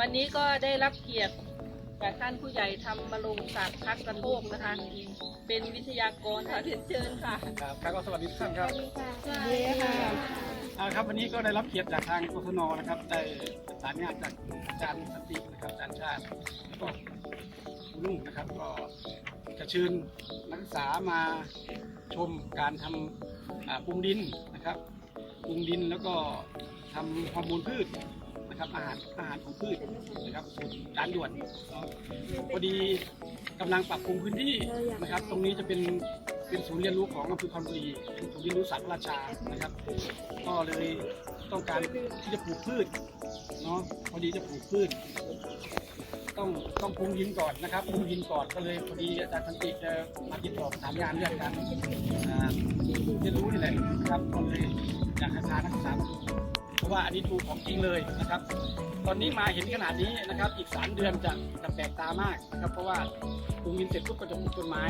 วันนี้ก็ได้รับเกียรติจากท่านผู้ใหญ่ทำบรงค์ศักดิ์พักกระโทกนะคะ เป็นวิทยากรค่ะเรียนเชิญค่ะ ครับครับก็สวัสดีทุกท่านครับสวัสดีค่ะอ่าครับวันนี้ก็ได้รับเกียรติจากทางกศนนะครับได้ประสานงานจากอาจารย์สันตินะครับอาจารย์ชาติแล้วก็คุณลุงนะครับก็จะเชิญนักศึกษามาชมการทำอ่าปรุงดินนะครับปรุงดินแล้วก็ทำฮอร์โมนพืช นะครับอาหารอาหารของพืชนะครับสูตรจานด่วนพอดีกำลังปรับปรุงพื้นที่นะครับ ตรงนี้จะเป็นเป็นศูนย์เรียนรู้ของอำเภอคอนบุรีเป็นศูนย์เรียนรู้สัตว์ราชานะครับ ก็เลยต้องการที่จะปลูกพืชเนาะพอดีจะปลูกพืช ต้องต้องปรุงดินก่อนนะครับปรุงดินก่อนก็เลยพอดีอาจารย์สันติจะมาติดต่อสานงานเรื่องการเรียนรู้นี่แหละนะครับก็เลยอยากให้พานักศึกษา ราะว่าอันนี้ปลูกของจริงเลยนะครับ ตอนนี้มาเห็นขนาดนี้นะครับ อีกสามเดือนจะจะแปลกตามากนะครับ เพราะว่าปรุงดินเสร็จปุ๊บก็จะปลูกต้นไม้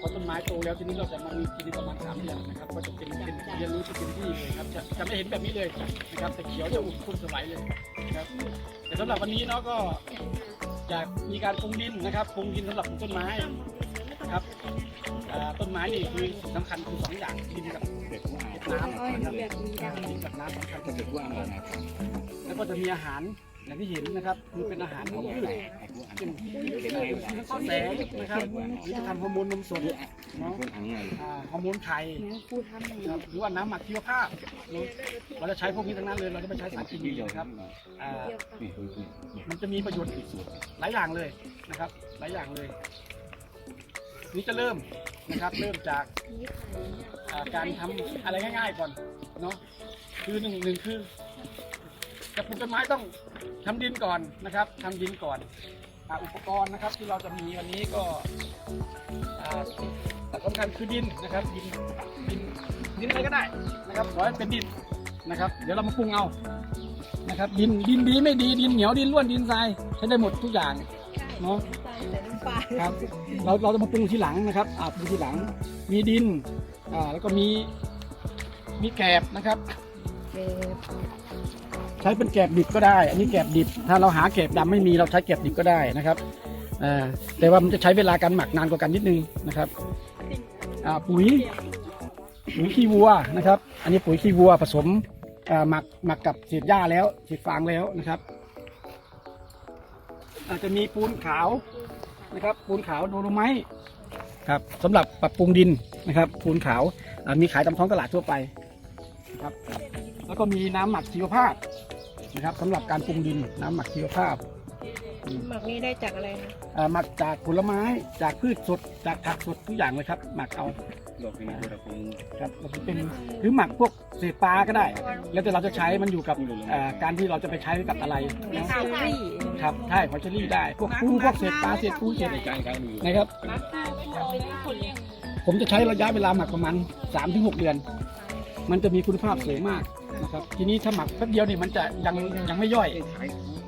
พอต้นไม้โตแล้วทีนี้เราจะมามีทีนี้ประมาณสามเดือนนะครับ ก็จะเป็นเป็นเรียนรู้ที่เป็นที่เลยครับจะจะไม่เห็นแบบนี้เลยนะครับแต่เขียวจะอุดคุ้มสมัยเลยนะครับแต่สำหรับวันนี้เนาะก็อยากมีการปรุงดินนะครับปรุงดินสำหรับปลูกต้นไม้ ครับอ่าต้นไม้นี่คือสำคัญคือสองอย่างดินกับน้ำนะครับดินกับน้ำสำคัญที่สุดว่าแล้วก็จะมีอาหารอย่างที่เห็นนะครับคือเป็นอาหารของพืชเป็นข้าวแสงนะครับหรือจะทำฮอร์โมนนมสดเนาะอ่าฮอร์โมนไข่ครับหรือว่าน้ำหมักชีวภาพเนอะเราจะใช้พวกนี้ทั้งนั้นเลยเราจะไม่ใช้สารเคมีนะครับอ่ามันจะมีประโยชน์หลายอย่างเลยนะครับ หลายอย่างเลย นี่จะเริ่มนะครับเริ่มจากอ่าการทำอะไรง่าย ๆก่อนเนาะคือหนึ่งหนึ่งคือจะปลูกต้นไม้ต้องทำดินก่อนนะครับทำดินก่อนอาอุปกรณ์นะครับที่เราจะมีวันนี้ก็อ่าสำคัญคือดินนะครับดินดินดินอะไรก็ได้นะครับขอให้เป็นดินนะครับ เดี๋ยวเรามาปรุงเอานะครับ ดินดินดีไม่ดีดินเหนียวดินร่วนดินทรายใช้ได้หมดทุกอย่างเนาะ ครับเราเราจะมาปรุงทีหลังนะครับอ่าปรุงทีหลัง มีดินอ่าแล้วก็มีมีแกบนะครับใช้เป็นแกบดิบก็ได้ อันนี้แกบดิบ ถ้าเราหาแกบดำไม่มีเราใช้แกบดิบก็ได้นะครับอ่าแต่ว่ามันจะใช้เวลาการหมักนานกว่ากันนิดนึงนะครับอ่าปุ๋ยปุ๋ยขี้วัวนะครับ อันนี้ปุ๋ยขี้วัวผสมอ่าหมักหมักกับเศษหญ้าแล้วเศษฟางแล้วนะครับ อาจจะมีปูนขาว นะครับปูนขาวโดโลไมต์ครับสำหรับปรับปรุงดินนะครับปูนขาวอ่ามีขายตามท้องตลาดทั่วไปนะครับแล้วก็มีน้ำหมักชีวภาพนะครับสำหรับการปรุงดินน้ำหมักชีวภาพหมักนี้ได้จากอะไรนะอ่าหมักจากผลไม้จากพืชสดจากผักสดทุกอย่างเลยครับหมักเอา ครับแล้วก็เป็นหรือหมักพวกเศษปลาก็ได้ แล้วแต่เราจะใช้มันอยู่กับอ่าการที่เราจะไปใช้กับอะไรนะเชอรี่ครับใช่หอยเชอรี่ได้พวกปูพวกเศษปลาเศษปูเศษนะครับ ผมจะใช้ระยะเวลาหมักประมาณ3-6 เดือน มันจะมีคุณภาพสูงมากนะครับทีนี้ถ้าหมักแป๊บเดียวนี่มันจะยังยังไม่ย่อย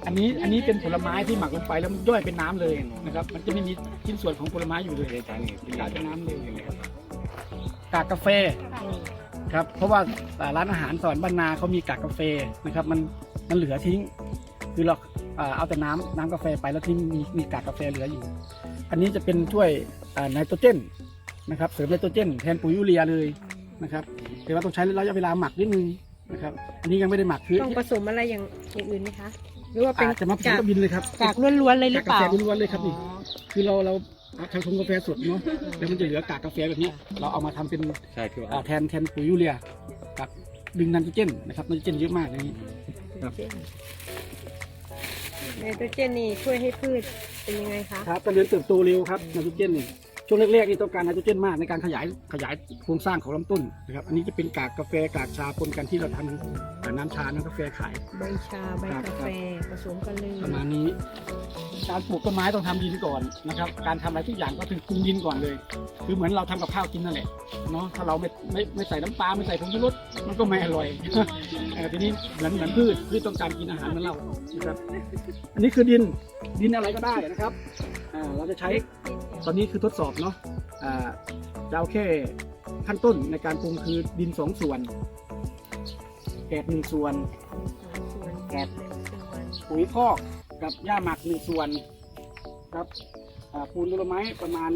อันนี้อันนี้เป็นผลไม้ที่หมักลงไปแล้วมันย่อยเป็นน้ำเลยนะครับมันจะไม่มีชิ้นส่วนของผลไม้อยู่เลยกลายเป็นน้ำเลย กากกาแฟครับเพราะว่าอ่าร้านอาหารสวรรค์บ้านนาเขามีกากกาแฟนะครับมันมันเหลือทิ้ง คือเราอ่าเอาแต่น้ำน้ำกาแฟไปแล้วที่มีมีกากกาแฟเหลืออยู่ อันนี้จะเป็นช่วยอ่าไนโตรเจนนะครับเสริมไนโตรเจนแทนปุ๋ยยูเรียเลยนะครับแต่ว่าต้องใช้ระยะเวลาหมักนิดนึงนะครับอันนี้ยังไม่ได้หมักคือต้องผสมอะไรอย่างอย่างอื่นไหมคะหรือว่าเป็นอาจจะมาผสมกากกับดินเลยครับกากล้วนๆเลยหรืกาอกเปกาล่าแฟล้วนๆเลยครับนี่คือเราเรา ทำชงกาแฟสดเนาะแล้วมันจะเหลือกากกาแฟแบบนี้ เราเอามาทำเป็นใช่คืออ่าแทนแทนปุ๋ยยูเรียกับดึงไนโตรเจนนะครับไนโตรเจนเยอะมากในนี้ ครับ ไนโตรเจนนี่ช่วยให้พืชเป็นยังไงคะ ครับเจริญเติบโตเร็วครับไนโตรเจนนี่ ช่วงแรกๆนี่ต้องการไนโตรเจนมากในการขยายขยายโครงสร้างของลำต้นนะครับ อันนี้จะเป็นกากกาแฟกากชาปนกันที่เราทำอ่าน้ำชา น้ำกาแฟขาย ใบชาใบครับกาแฟผสมกันเลยประมาณนี้ การปลูกต้นไม้ต้องทำดินก่อนนะครับ การทำอะไรทุกอย่างก็คือปรุงดินก่อนเลย คือเหมือนเราทำกับข้าวกินนั่นแหละเนาะถ้าเราไม่ไม่ไม่ใส่น้ำปลาไม่ใส่ผงชูรสมันก็ไม่อร่อยเออทีนี้เหมือนเหมือนพืชพืชต้องการกินอาหารเหมือนเรานะครับ อันนี้คือดินดินอะไรก็ได้นะครับอ่าเราจะใช้ ตอนนี้คือทดสอบเนาะอ่าจะเอาแค่ขั้นต้นในการปรุงคือดินสองส่วนแกบหนึ่งส่วนแกบปุ๋ยคอกกับหญ้าหมักหนึ่งส่วนครับปูนโดลไม้ประมาณ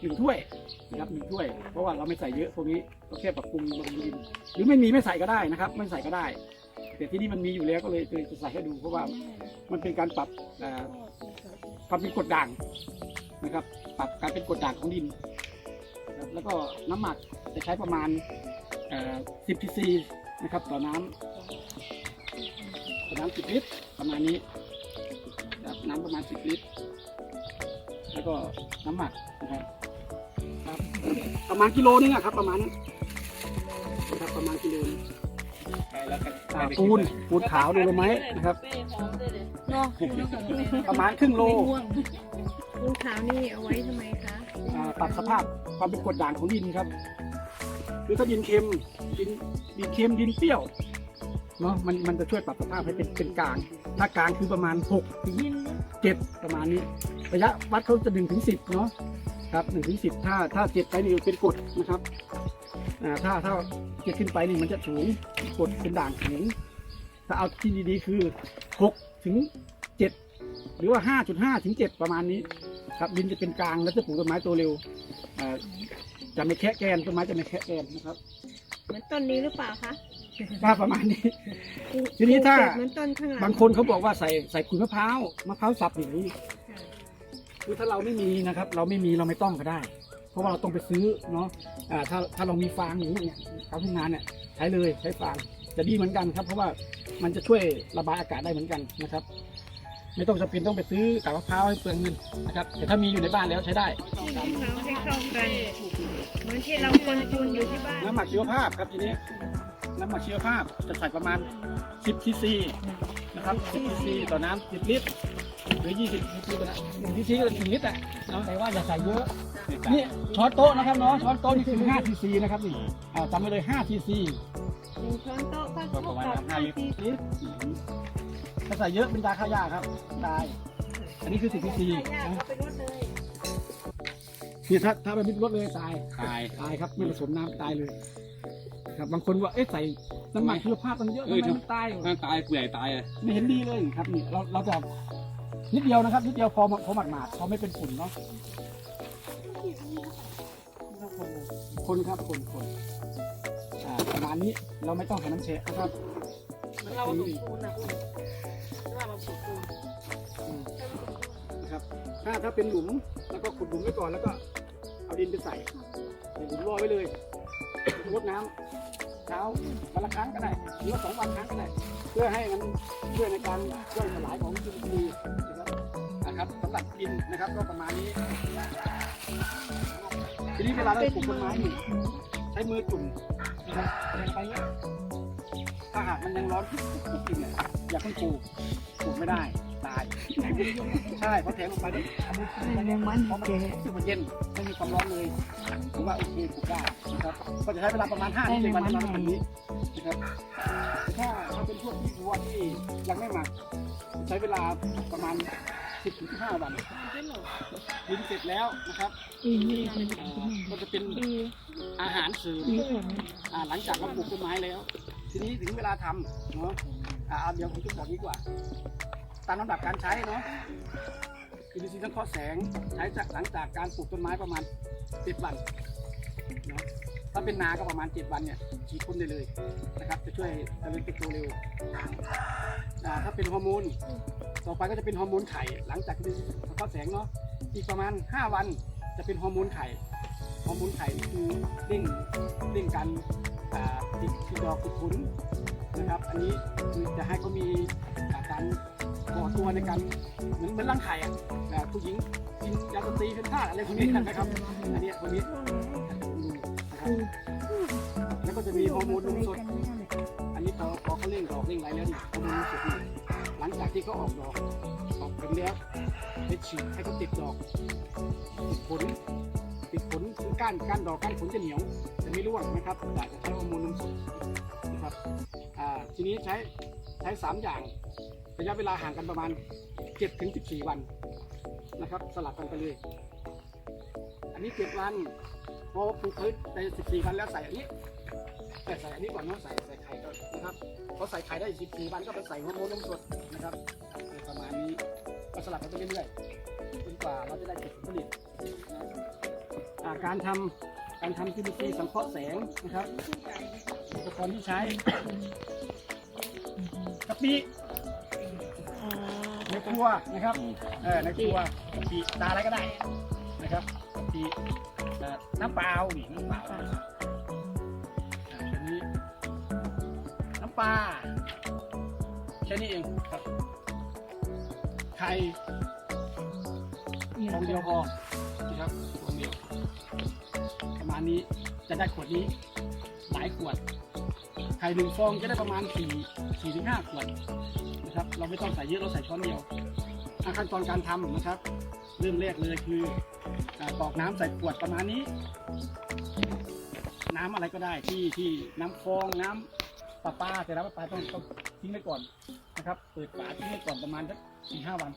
หนึ่งถ้วยนะครับหนึ่งถ้วย เพราะว่าเราไม่ใส่เยอะพวกนี้ก็แค่ปรับปรุงบำรุงดิน หรือไม่มีไม่ใส่ก็ได้นะครับ ไม่ใส่ก็ได้ แต่ที่นี่มันมีอยู่แล้วก็เลยจะใส่ให้ดู เพราะว่ามันเป็นการปรับความเป็นกดด่าง นะครับปรับการเป็นกรดด่างของดินครับแล้วก็น้ำหมักจะใช้ประมาณเอ่อ10 cc นะครับ ต่อน้ำต่อน้ำ10ลิตรประมาณนี้ครับน้ำประมาณ 10 ลิตร แล้วก็น้ำหมักนะครับครับประมาณกิโลนึงอะครับ ประมาณนั้นนะครับประมาณกิโลนึงไปแล้วกันอ่าปูนปูนขาวดูเลยไหมนะครับเป้หอมได้เลยเนาะประมาณครึ่งโล ปูขาวนี่เอาไว้ทำไมคะอ่าปรับสภาพความเป็นกรดด่างของดินครับ คือถ้าดินเค็มดินดินเค็มดินเปรี้ยวเนาะมันมันจะช่วยปรับสภาพให้เป็นเป็นกลาง ถ้ากลางคือประมาณ6ถึง7ประมาณนี้ ระยะวัดเขาจะ1ถึง10เนาะครับ1ถึง10ถ้าถ้า7ไปนี่เป็นกรดนะครับอ่าถ้าถ้าเจ็ดขึ้นไปนี่มันจะสูงกรดเป็นด่างสูงถ้าเอาที่ดีๆคือ6ถึง7หรือว่า 5.5ถึง7ประมาณนี้ ครับดินจะเป็นกลางแล้วจะปลูกต้นไม้โตเร็วเอ่อจะไม่แคะแกนต้นไม้จะไม่แคะแกนนะครับเหมือนต้นนี้หรือเปล่าคะถ้าประมาณนี้ ทีนี้ถ้าปลูกเสร็จเหมือนต้นข้างหลังบางคนเขาบอกว่าใส่ใส่ขุยมะพร้าวมะพร้าวสับอย่างนี้ค่ะคือถ้าเราไม่มีนะครับ เราไม่มีเราไม่ต้องก็ได้ เพราะว่าเราต้องไปซื้อเนาะอ่าถ้าถ้าเรามีฟางอย่างนี้เนี่ยทำทุ่งนาเนี่ยใช้เลยใช้ฟางจะดีเหมือนกันครับ เพราะว่ามันจะช่วยระบายอากาศได้เหมือนกันนะครับ ไม่ต้องจำเป็นต้องไปซื้อกากมะพร้าวให้เปลืองเงินนะครับแต่ถ้ามีอยู่ในบ้านแล้วใช้ได้ที่เขาให้เข้ากันเหมือนที่เราคนปูนอยู่ที่บ้านน้ำหมักชีวภาพครับทีนี้น้ำหมักชีวภาพจะใส่ประมาณ 10 cc นะครับ10 cc ต่อน้ำ10ลิตรหรือ 20 cc ก็ได้1 cc ก็1ลิตรอะเนาะแต่ว่าอย่าใส่เยอะนี่ช้อนโต๊ะนะครับเนาะช้อนโต๊ะนี่คือ5 cc นะครับนี่อ่าจำไว้เลย5 cc หนึ่งช้อนโต๊ะก็ก็เท่าประมาณกับห้าห้าลิตรทีลิตร ถ้าใส่เยอะเป็นยาฆ่าหญ้าครับตาย อันนี้คือ10 cc นะเอาไปรดเลยนี่ถ้าถ้าไม่มีรถเลยตายตาย ตายครับไม่ผสมน้ำตายเลย ครับบางคนว่าเอ๊ะใส่น้ำหมักชีวภาพมันเยอะทำไมมันตายถ้าตายเปื่อยตายอะไม่เห็นดีเลยครับนี่เราเราจะนิดเดียวนะครับนิดเดียวพอพอหมาดหมาดๆพอไม่เป็นฝุ่นเนาะคนครับคนคนอ่าประมาณนี้เราไม่ต้องใส่น้ำเชะนะครับเหมือนเราเอาถุงปูนนะ นะครับ ถ้าถ้าเป็นหลุมแล้วก็ขุดหลุมไว้ก่อนแล้วก็เอาดินไปใส่ใส่หลุมรอไว้เลยรดน้ำเช้าวันละครั้งก็ได้หรือว่าสองวันครั้งก็ได้ เพื่อให้มันช่วยในการย่อยสลายของจุลินทรีย์นะครับสำหรับดินนะครับก็ประมาณนี้ ทีนี้เวลาเราปลูกต้นไม้นี่ใช้มือจุ่มนะครับไปเงี้ยถ้าหากมันยังร้อนปุ๊บปุ๊บเนี่ยอย่าเพิ่งปลูก ปลูกไม่ได้ตาย ใช่เพราะแทงลงไปนี่เอามือจุ่มไปเนี่ยเพราะมันรู้สึกมันเย็นไม่มีความร้อนเลยถือว่าโอเคปลูกได้นะครับก็จะใช้เวลาประมาณ5ถึง7วันประมาณนี้นะครับถ้าถ้าเป็นพวกที่วัวที่ยังไม่หมักใช้เวลาประมาณ10ถึง15วันดินเสร็จแล้วนะครับอืมนี่อ่าก็จะเป็นอาหารเสริมอ่าหลังจากเราปลูกต้นไม้แล้ว ทีนี้ถึงเวลาทำเนาะ อ่าเอาเดี๋ยวผมจะบอกนี้กว่า ตามลำดับการใช้เนาะอินทรีย์สังเคราะห์แสงใช้จากหลังจากการปลูกต้นไม้ประมาณเจ็ดวันเนาะถ้าเป็นนาก็ประมาณเจ็ดวันเนี่ยฉีดพ่นได้เลยนะครับ จะช่วยเจริญเติบโตเร็วอ่าถ้าเป็นฮอร์โมนต่อไปก็จะเป็นฮอร์โมนไข่ หลังจากที่สังเคราะห์แสงเนาะอีกประมาณ 5 วันจะเป็นฮอร์โมนไข่ฮอร์โมนไข่คือเร่งเร่งการติดติดดอกติดผล นะครับ อันนี้คือจะให้เขามีการก่อตัวในการเหมือนเหมือนรังไข่อะผู้หญิงกินยาสตรีเป็นท่าสอะไรพวกนี้นะครับ อันนี้พวกนี้นะครับแล้วก็จะมีฮอร์โมนนมสด อันนี้พอพอเขาเร่งดอกเร่งไรแล้วนี่ฮอร์โมนนมสดนี่หลังจากที่เขาออกดอกออกผลแล้วไปฉีดให้เขาติดดอกติดผลติดผลคือก้านก้านดอกก้านผลจะเหนียวจะไม่ร่วงนะครับอยากจะใช้ฮอร์โมนนมสด นะครับอ่าทีนี้ใช้ใช้สามอย่างระยะเวลาห่างกันประมาณ7ถึง14 วันนะครับ สลับกันไปเลย อันนี้เจ็ดวันพอปลูกพืชใน 14 วันแล้วใส่อันนี้แต่ใส่อันนี้ก่อนเนาะใส่ใส่ไข่ก่อนนะครับพอใส่ไข่ได้ 14 วันก็ไปใส่ฮอร์โมนนมสดนะครับประมาณนี้ก็สลับกันไปเรื่อยๆจนกว่าเราจะได้เก็บผลผลิตการทำการทำจุลินทรีย์สังเคราะห์แสงนะครับ ปกรณ์ที่ใช้กะปิอ๋อในครัวนะครับเออในครัวกะปิตาอะไรก็ได้นะครับกะปิเอ่อน้ำเปล่านี่น้ำเปล่าอ่าแค่นี้น้ำปลาแค่นี้เองครับไข่ฟองเดียวพอนะครับฟองเดียวประมาณนี้จะได้ขวดนี้หลายขวดไข่หนึ่งฟองจะได้ประมาณสี่สี่ถึงห้าขวดนะครับเราไม่ต้องใส่เยอะเราใส่ช้อนเดียวอะขั้นตอนการทำนะครับ เริ่มแรกเลยคืออ่ากรอกน้ำใส่ขวดประมาณนี้ น้ำอะไรก็ได้ที่ที่น้ำคลองน้ำประปาแต่น้ำประปาต้องต้องทิ้งไว้ก่อนนะครับ เปิดฝาทิ้งไว้ก่อนประมาณสักสี่ห้าวัน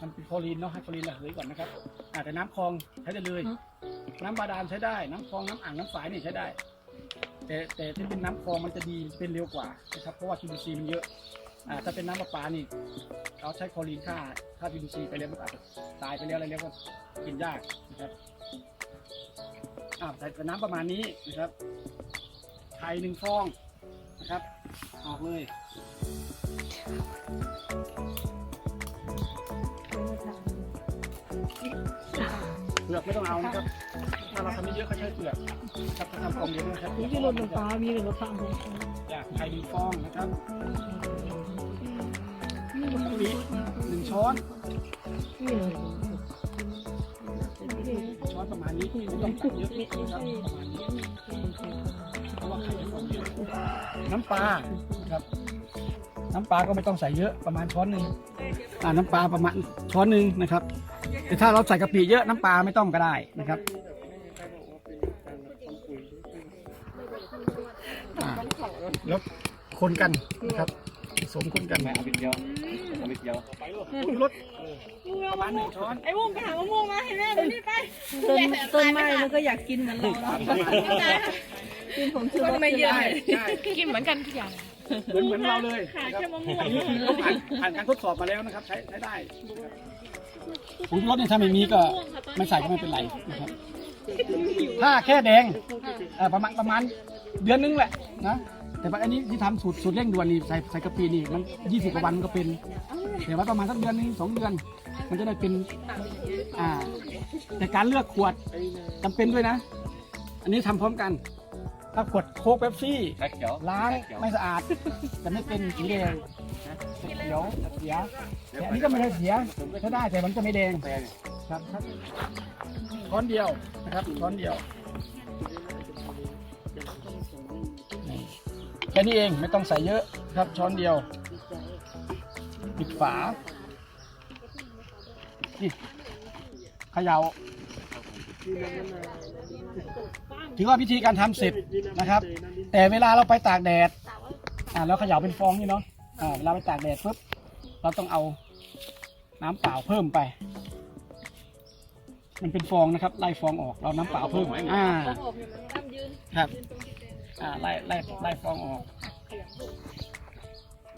มันเป็นคลอรีนเนาะให้คลอรีนระเหยก่อนนะครับอาแต่น้ำคลองใช้ได้เลย น้ำบาดาลใช้ได้ น้ำคลองน้ำอ่างน้ำฝายนี่ใช้ได้ แต่แต่ที่เป็นน้ำคลองมันจะดีเป็นเร็วกว่านะครับเพราะว่าจุลินทรีย์มันเยอะอ่าถ้าเป็นน้ำประปานี่เราใช้คลอรีนฆ่าฆ่าจุลินทรีย์ไปแล้วมันอาจจะตายไปแล้วอะไรแล้วก็กินยากนะครับอ่าใส่น้ำประมาณนี้นะครับไข่หนึ่งฟองนะครับออกเลยเปลือกไม่ต้องเอานะครับ ถ้าเราทำไม่เยอะก็ใช้เปลือกครับถ้าทำฟองเดียวนะครับนี่คือรถน้ำปลามีหรือรถทางผมอยากไข่หนึ่งฟองนะครับกะปิหนึ่งช้อนนี่เลยช้อนประมาณนี้ไม่ต้องตักเยอะนะครับประมาณนี้เพราะว่าไข่เป็นฟองเดียวน้ำปลาครับ น้ำปลาก็ไม่ต้องใส่เยอะประมาณช้อนหนึ่งอ่าน้ำปลาประมาณช้อนหนึ่งนะครับแต่ถ้าเราใส่กะปิเยอะน้ำปลาไม่ต้องก็ได้นะครับ แล้วคนกันนะครับผสมคนกันไม่เอาไปเดียวเอาไปเดียวปรุงรสประมาณหนึ่งช้อนไอ้วงไปหามะม่วงมาให้แม่ดูนี่ไปต้นต้นไม้มันก็อยากกินเหมือนเรากินผมชื่อรถไม่เยอะได้ได้กินเหมือนกันทุกอย่างเหมือนเหมือนเราเลยขานะครับแค่มะม่วงอันนี้คือเขาผ่านผ่านการทดสอบมาแล้วนะครับ ใช้ใช้ได้ผงชูรสเนี่ยถ้าไม่มีก็ไม่ใส่ก็ไม่เป็นไรนะครับถ้าแค่แดงเอ่อประมาณประมาณเดือนนึงแหละนะ แต่ว่าอันนี้ที่ทำสูตรสูตรเร่งด่วนนี่ใส่ใส่กะปินี่มันยี่สิบกว่าวันก็เป็นแต่ว่าประมาณสักเดือนหนึงสองเดือน มันจะได้เป็นอ่าแต่การเลือกขวดจำเป็นด้วยนะ อันนี้ทำพร้อมกัน ถ้าขวดโค้กเป๊ปซี่แท็กเขียวล้างไม่สะอาด จะไม่เป็นสีแดงนะจะเขียวจะเสียแต่อันนี้ก็ไม่ได้เสียใช้ได้แต่มันจะไม่แดงแพงครับครับช้อนเดียวนะครับช้อนเดียว ค่นี้เองไม่ต้องใส่เยอะครับช้อนเดียวปิดฝานี่เขย่าถือว่าวิธีการทำเสร็จนะครับ แต่เวลาเราไปตากแดดอ่าแล้วเขย่าเป็นฟองนี่เนาะอ่าเวลาไปตากแดดปุ๊บเราต้องเอาน้ำเปล่าเพิ่มไป มันเป็นฟองนะครับไล่ฟองออกเราน้ำเปล่าเพิ่มอ่าครับ อ่าไล่ไล่ไล่ฟองออก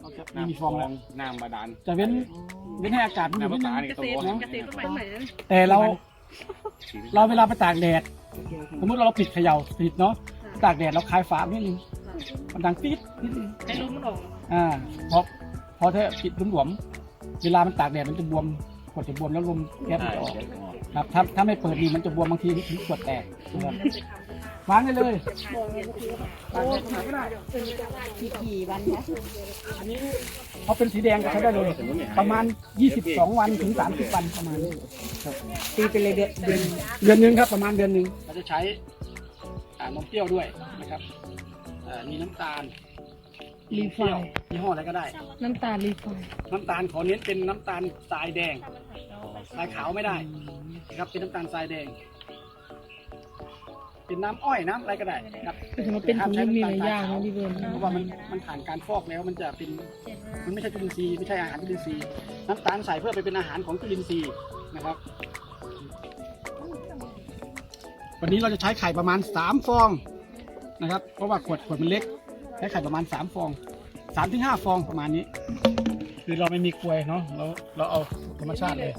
โอเคไม่มีฟองแล้วน้ำบาดาลจะเว้นเว้นให้อากาศมันอยู่น้ำนิปดลานึงปลานี่ต้องบอกเกษตรต้องไปไหนแต่เรา เราเวลาไปตากแดดสมมติเราปิดเขย่าปิดเนาะตากแดดเราคลายฝานิดนึงมันดังปี๊ดนิดนึงให้ลมมันออกอ่าพอพอถ้าปิดหลวมๆเวลามันตากแดดมันจะบวมขวดจะบวมแล้วลมแก๊สมันจะออกครับถ้าถ้าไม่เปิดดีมันจะบวมบางทีถึงขวดแตกนะครับ วางได้เลยกี่วันนะเขาเป็นสีแดงก็ใช้ได้เลย ประมาณ 22 วันถึง 30 วันประมาณนี้ครับตีไปเลยเดือนเดือนเดือนหนึงครับประมาณเดือนหนึงเราจะใช้อ่านมเปรี้ยวด้วยนะครับอ่ามีน้ำตาลรีไฟเปรี้ยวยี่ห้ออะไรก็ได้ น้ำตาลรีไฟน้ำตาลขอเน้นเป็นน้ำตาลทรายแดงทรายขาวไม่ได้นะครับเป็นน้ำตาลทรายแดง เป็นน้ำอ้อยน้ำอะไรก็ได้นะครับถึงมาเป็นถุงมือมีหลายอย่างนะพี่เบิร์นเพราะว่ามันมันผ่านการฟอกแล้วมันจะเป็นมันไม่ใช่จุลินทรีย์ไม่ใช่อาหารจุลินทรีย์น้ำตาลใส่เพื่อไปเป็นอาหารของจุลินทรีย์นะครับ วันนี้เราจะใช้ไข่ประมาณสามฟองนะครับ เพราะว่าขวดขวดมันเล็กใช้ไข่ประมาณสามฟองสามถึงห้าฟองประมาณนี้ คือเราไม่มีกลวยเนาะเราเราเอาผลรมชาติเลย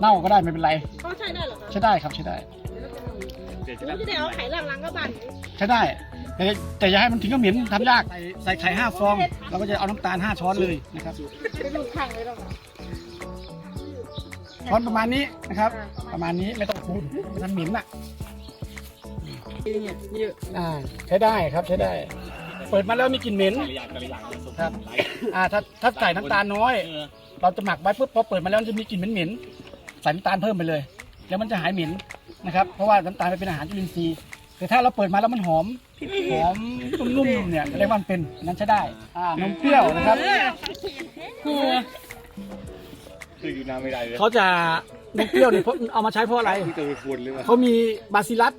เน่าก็ได้ไม่เป็นไรเขาใช้ได้เหรอคะใช้ได้ครับใช้ได้เดี๋ยวจะหรือจะได้เอาไข่หลังๆก็บันใช้ได้ แต่แต่อย่าให้มันถึงกับเหม็นทำยากใส่ใส่ไข่ห้าฟองเราก็จะเอาน้ำตาลห้าช้อนเลยนะครับเป็นลูกขังเลยหรอคะช้อนประมาณนี้นะครับ ประมาณนี้ไม่ต้องคูณมันเหม็นอะอ่าใช้ได้ครับใช้ได้ เปิดมาแล้วมีกลิ่นเหม็นกระยางกระยางครับอ่าถ้าถ้าใส่น้ำตาลน้อย เราจะหมักไว้ปุ๊บพอเปิดมาแล้วมันจะมีกลิ่นเหม็นๆ ใส่น้ำตาลเพิ่มไปเลย แล้วมันจะหายเหม็นนะครับ เพราะว่าน้ำตาลมันเป็นอาหารจุลินทรีย์แต่ถ้าเราเปิดมาแล้วมันหอมหอมนุ่มๆเนี่ยเรียกว่ามันเป็นนั้นใช้ได้อ่านมเปรี้ยวนะครับคืออยู่น้ำไม่ได้เลยเขาจะนมเปรี้ยวเนี่ยเขาเอามาใช้เพราะอะไรที่ตัวไปควรเลยว่ะเขามีบาซิลัส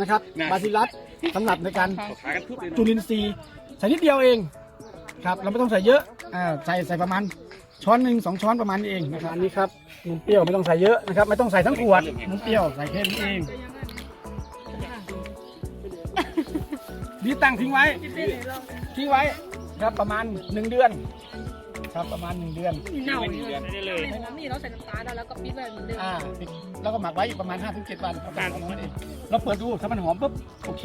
นะครับน่ะบาซิลัสสำหรับในการเขาขายกันทุกเลยจุลินทรีย์ใส่นิดเดียวเองครับ เราไม่ต้องใส่เยอะอ่าใส่ใส่ประมาณ ช้อนหนึ่งสองช้อนประมาณนี้เองนะครับอันนี้ครับนมเปรี้ยวไม่ต้องใส่เยอะนะครับ ไม่ต้องใส่ทั้งขวดนมเปรี้ยวใส่แค่นี้เองนี่ตั้งทิ้งไว้ทิ้งไว้ครับประมาณหนึ่งเดือน ครับประมาณหนึ่งเดือนเน่าเลยนี่เราใส่น้ำตาลแล้วก็ปิดไว้เหมือนเดิมอ่าปิดแล้วก็หมักไว้อีกประมาณ5้าถึงเจ็ดวันประมาณนั้นเองเราเปิดดูถ้ามันหอมปุ๊บโอเค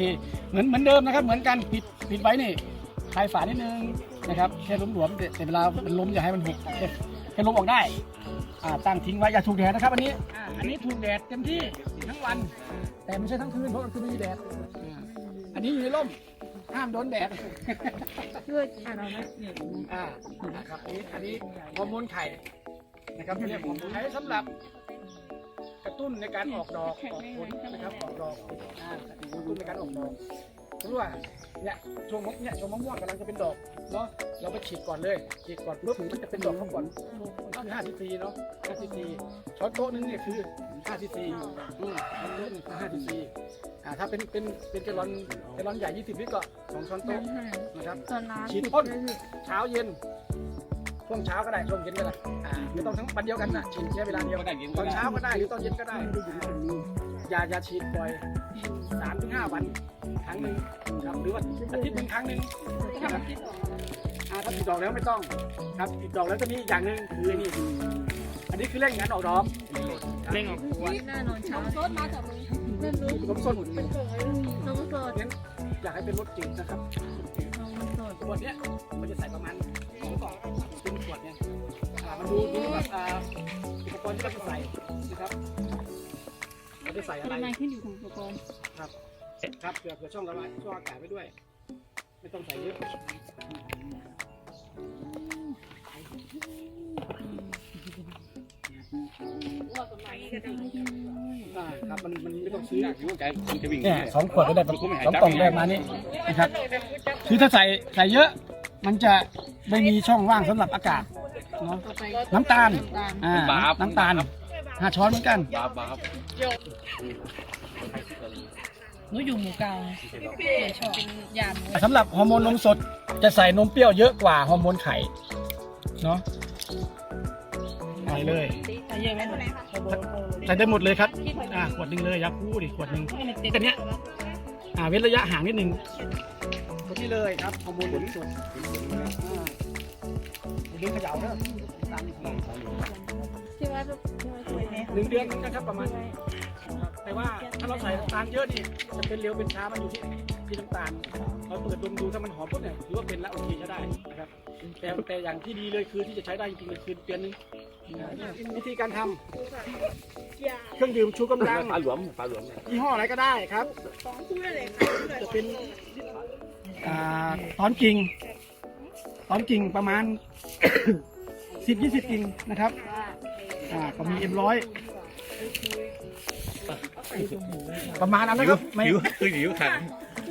เหมือนเหมือนเดิมนะครับ เหมือนกันปิดปิดไว้นี่คลายฝานิดนึง นะครับแค่หลวมๆแต่แต่เวลามันล้มอย่าให้มันหกแค่แค่ลมออกได้อ่าตั้งทิ้งไว้อย่าถูกแดดนะครับอันนี้อ่าอันนี้ถูกแดดเต็มที่ทั้งวัน แต่ไม่ใช่ทั้งคืนเพราะกลางคืนไม่มีแดดอ่าอันนี้อยู่ในร่มห้ามโดนแดดเพื่ออ่านเอาไหมอ่านะครับอันนี้อันนี้ฮอร์โมนไข่นะครับเรียกฮอร์โมนไข่สำหรับกระตุ้นในการออกดอกออกผลนะครับออกดอกอ่ากระตุ้นในการออกดอก รู้ว่าเนี่ยช่วงมะเนี่ยช่วงมะม่วงกำลังจะเป็นดอกเนาะเราไปฉีดก่อนเลยฉีดก่อนปุ๊บมันจะเป็นดอกข้างก่อนก็คือ5ซีซีเนาะ5ซีซีช้อนโต๊ะนึงเนี่ยคือ5ซีซีอืมช้อนโต๊ะหนึงคือ5ซีซีอ่าถ้าเป็นเป็นเป็นแกลลอนแกลลอนใหญ่20ลิตรก็สองช้อนโต๊ะนะครับตอนน้ำฉีดพ่นเช้าเย็นช่วงเช้าก็ได้ช่วงเย็นก็ได้อ่าไม่ต้องทั้งวันเดียวกันนะฉีดแค่เวลาเดียวก็ได้ยินตอนเช้าก็ได้หรือตอนเย็นก็ได้อย่าอย่าฉีดบ่อย สามถึงห้าวันครั้งหนึ่งครับหรือว่าอาทิตย์หนึ่งครั้งหนึ่งนะครับอ่าถ้าติดดอกแล้วไม่ต้องครับติดดอกแล้วจะมีอีกอย่างหนึ่งคืออันนี้อันนี้คือเร่งงานออกดอกเร่งออกหน้านอนเช้าโซดมาจากมึงเริ่มรู้ผมส้นเป็นกล่องเลยน้องโสดงั้นอยากให้เป็นรสจืดนะครับน้องโสดขวดเนี้ยมันจะใส่ประมาณสองกล่องเป็นขวดเนี่ยอ่ามันดูดูแบบอ่าอุปกรณ์ที่เราจะใส่นะครับเรา จะใส่อะไรทำไมขึ้นอยู่ของอุปกรณ์ครับครับเผื่อเผื่อช่องระบายช่องอากาศไว้ด้วย ไม่ต้องใส่เยอะอ่าครับมันมันไม่ต้องซื้ออยากรู้ใจคุณจะวิ่งเนี่ยสองขวดก็ได้สองกล่องได้มานี่นะครับ คือถ้าใส่ใส่เยอะ มันจะไม่มีช่องว่างสำหรับอากาศเนาะน้ำตาล อ่าน้ำตาลห้าช้อนเหมือนกันบ้าบ้า หนูอยู่หมู่เก่าชอบเป็นยามสำหรับฮอร์โมนนมสดจะใส่นมเปรี้ยวเยอะกว่าฮอร์โมนไข่เนาะใส่เลยใส่เยอะไหมหนูใส่ได้หมดเลยครับอ่าขวดหนึ่งเลยยักษ์คู่ดิขวดหนึ่งแต่เนี้ยอ่าเว้นระยะห่างนิดนึงคนนี้เลยครับฮอร์โมนนมสดอ่าอย่าลืมเขย่าเนอะตามนี้ของที่ว่าที่ว่าสวยไหมหนึ่งเดือนนะครับประมาณนี้ครับแต่ว่าถ้าเราใส่น้ำตาลเยอะนี่จะเป็นเร็วเป็นช้ามันอยู่ที่ที่น้ำตาลเราเปิดดมดูถ้ามันหอมปุ๊บเนี่ยถือว่าเป็นละโอเคใช้ได้นะครับ แต่แต่อย่างที่ดีเลยคือที่จะใช้ได้จริงๆเลยคือเดือนหนึงวิธีการทำเครื่องดื่มชูกำลังปลาหลวมปลาหลวมยี่ห้ออะไรก็ได้ครับของคู่เลยจะเป็นอ่าตอนกิ่งตอนกิ่งประมาณสิบยี่สิบกิ่งนะครับ อ่าก็มีเอ็มร้อยประมาณนั้นนะครับไม่หิวคือหิวขัน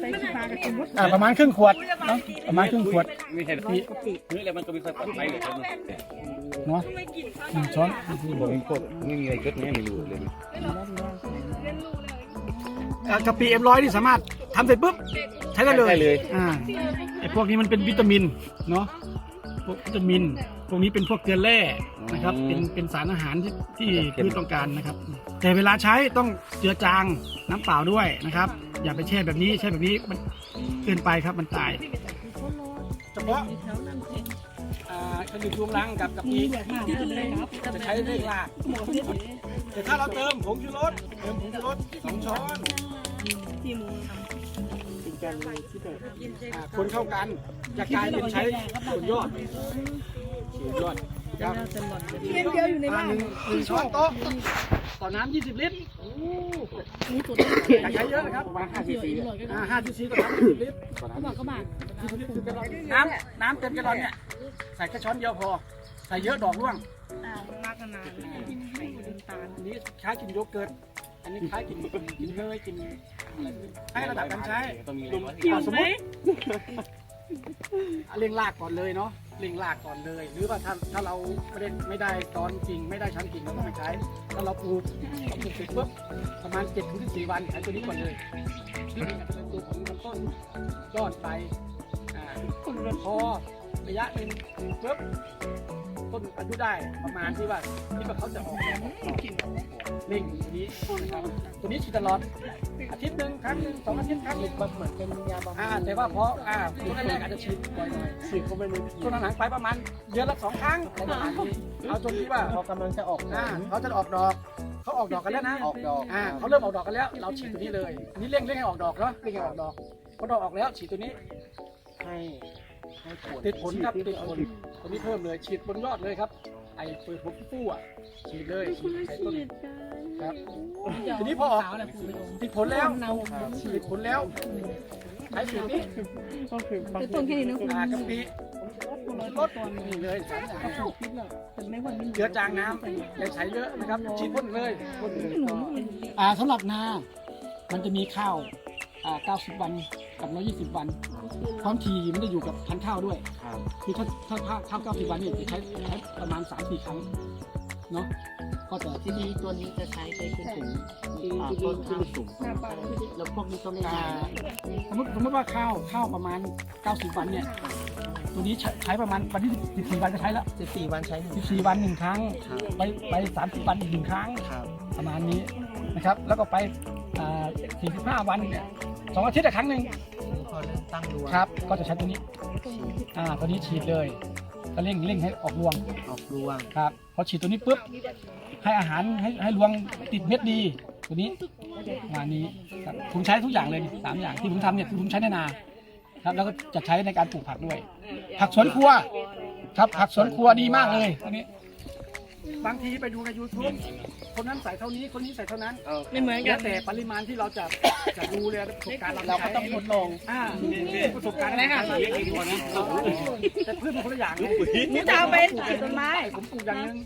ใส่ขี้ปลากระตุ้นอ่าประมาณครึ่งขวดเนาะประมาณครึ่งขวดไม่ใช่นี่นี่อะไรมันก็มีสักปันไปเลยครับเนาะหนึ่งช้อนผมพวกไม่มีอะไรเกิดแน่ไม่รู้เลยอ่ากะปิเอ็มร้อยนี่สามารถทำเสร็จปุ๊บใช้ได้เลยได้เลยอ่าไอพวกนี้มันเป็นวิตามินเนาะพวกวิตามิน พวกนี้เป็นพวกเกลือแร่นะครับเป็นเป็นสารอาหารที่ที่พืชต้องการนะครับ แต่เวลาใช้ต้องเจือจางน้ำเปล่าด้วยนะครับ อย่าไปแช่แบบนี้แช่แบบนี้มันเกินไปครับมันตายเฉพาะอ่าขนมรวมรังกับกับนี้จะใช้เร่งรากแต่ถ้าเราเติมผงชูรสเติมผงชูรสสองช้อนอ่าคนเข้ากันจะกลายเป็นใช้ส่วนยอดส่ว นยอดครับเพียงเดียวอยู่ในบ้านอ่าหนึ่งหนึ่งช้อนโต๊ะต่อน้ำ20 ลิตรอย่าใช้เยอะนะครับประมาณ5ซีซีอ่า5ซีซีต่อน้ำ20ลิตรน้ำน้ำเต็มแกลลอนเนี่ยใส่แค่ช้อนเดียวพอ ใส่เยอะดอกร่วงรักกันนานไข่น้ำตาลอันนี้คล้ายกินโยเกิร์ตอันนี้คล้ายกินกินเนยกินอะไรให้ระดับการใช้ต้องมีอะไรวะอ่าสมมติเร่งรากก่อนเลยเนาะ เร่งรากก่อนเลย หรือว่าถ้าถ้าเราไม่ได้ไม่ได้ตอนจริง ไม่ได้ชั้นจริงเราก็ไม่ใช้ถ้าเราปลูกเราปลูกเสร็จปุ๊บประมาณ7จ็ดถึงสี่วันใช้ตัวนี้ก่อนเลยที่เป็นตัวของลำต้นยอดไปอ่าพอระยะหนึ่งปุ๊บ ต้นอายุได้ประมาณที่ว่าที่ว่าเขาจะออกดอกออกเร่งตัวนี้นะครับตัวนี้ฉีดตลอดอาทิตย์หนึ่งครั้งหนึ่งสองอาทิตย์ครั้งหนึ่งมันเหมือนเป็นยาบำรุงอ่าแต่ว่าเพราะอ่าช่วงแรกๆอาจจะฉีดบ่อยหน่อยฉีดก็ไม่รู้ช่วงหลังๆไปประมาณเดือนละสองครั้งประมาณนี้เอาจนที่ว่าพอกำลังจะออกอ่าเขาจะออกดอกเขาออกดอกกันแล้วนะออกดอกอ่าเขาเริ่มออกดอกกันแล้ว เราฉีดตัวนี้เลยอันนี้เร่งเร่งให้ออกดอกเนาะเร่งให้ออกดอกพอดอกออกแล้วฉีดตัวนี้ให้ ติดผลครับติดผลตัวนี้เพิ่มเลยฉีดบนยอดเลยครับ ไอ้เปิดผมฟู่อะฉีดเลยฉีดใส่ต้นครับทีนี้พอออกติดผลแล้วติดผลแล้วใช้สูตรนี้แต่ต้นแค่นี้นะคุณอ่ากะปิรสนี่เลยสามอย่างแต่ไม่ควรมีเจือจางน้ำอย่าใช้เยอะนะครับฉีดพ่นเลยพ่นเลยหนูอ่าสำหรับนา มันจะมีข้าวอ่า90 วัน กับ 120 วัน ความถี่มันจะอยู่กับพันธุ์ข้าวด้วยครับคือถ้าถ้าข้าวข้าว90 วันเนี่ยจะใช้ใช้ประมาณ 3-4 ครั้งเนาะก็จะ ทีนี้ตัวนี้จะใช้ไปจนถึงอ่าต้นข้าวสูงหน้าปลาแล้วพวกนี้ก็ไม่อ่าได้สมมติสมมติว่าข้าวข้าวประมาณ 90 วันเนี่ย ตัวนี้ใช้ใช้ประมาณวันที่14วันก็ใช้แล้วสิบสี่วันใช้หนึ่ง14 วันหนึ่งครั้ง ครับไปไป 30 วันอีกหนึ่งครั้ง ครับประมาณนี้นะครับ แล้วก็ไปอ่า45 วันเนี่ย สองอาทิตย์ละครั้งหนึ่งนี่พอเริ่มตั้งรวงครับ ก็จะใช้ตัวนี้ฉีดอ่าตัวนี้ฉีดเลยก็เร่งเร่งให้ออกรวงออกรวงครับพอฉีดตัวนี้ปุ๊บให้อาหารให้ให้รวงติดเม็ดดี ตัวนี้ประมาณนี้ครับผมใช้ทุกอย่างเลยนี่สามอย่างที่ผมทำเนี่ยคือผมใช้ในนาครับแล้วก็จะใช้ในการปลูกผักด้วย ผักสวนครัว ครับผักสวนครัวดีมากเลยอันนี้ บางทีไปดูใน YouTube คนนั้นใส่เท่านี้คนนี้ใส่เท่านั้นไม่เหมือนกัแล้นวแต่ปริมาณที่เราจะจะดูเลยประสบการณ์เราเราก็ก็ต้ต้อองงทดลองอ่านี่ประสบการณ์อะไรค่ะแต่พืชมันคนละอย่างไงนี่จะเอาไปปลูกต้นไม้ผมปลูกอย่างหนึง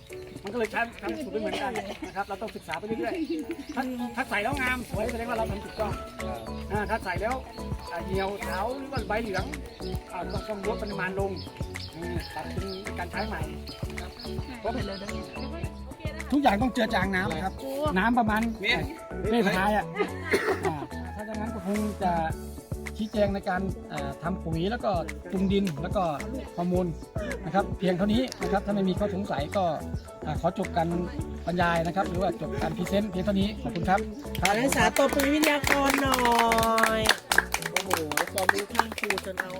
มันก็เลยใช้ทำสูตรไม่เหมือนกันนะครับเราต้องศึกษาไปเรื่อยๆถ้าถ้าใส่แล้วงามสวยแสดงว่าเราทำถูกต้องอ่าถ้าใส่แล้วอ่าเหี่ยวเฉาหรือว่าใบเหลืองอ่าต้องต้องลดปริมาณลงนี่ตัดเป็นการใช้ใหม่นะครับทุกอย่างต้องเจือจางน้ำครับ น้ำประมาณเมตรท้ายอะอ่าถ้าอย่างนั้นก็คงจะชี้แจงในการอ่าทำปุ๋ยแล้วก็ปรุงดินแล้วก็ฮอร์โมนนะครับ เพียงเท่านี้นะครับถ้าไม่มีข้อสงสัยก็อ่าขอจบการบรรยายนะครับ หรือว่าจบการพรีเซนต์เพียงเท่านี้ขอบคุณครับครับนักศึกษาตบมือวิทยากรหน่อยโอ้โหความรู้ข้างครูจนเอา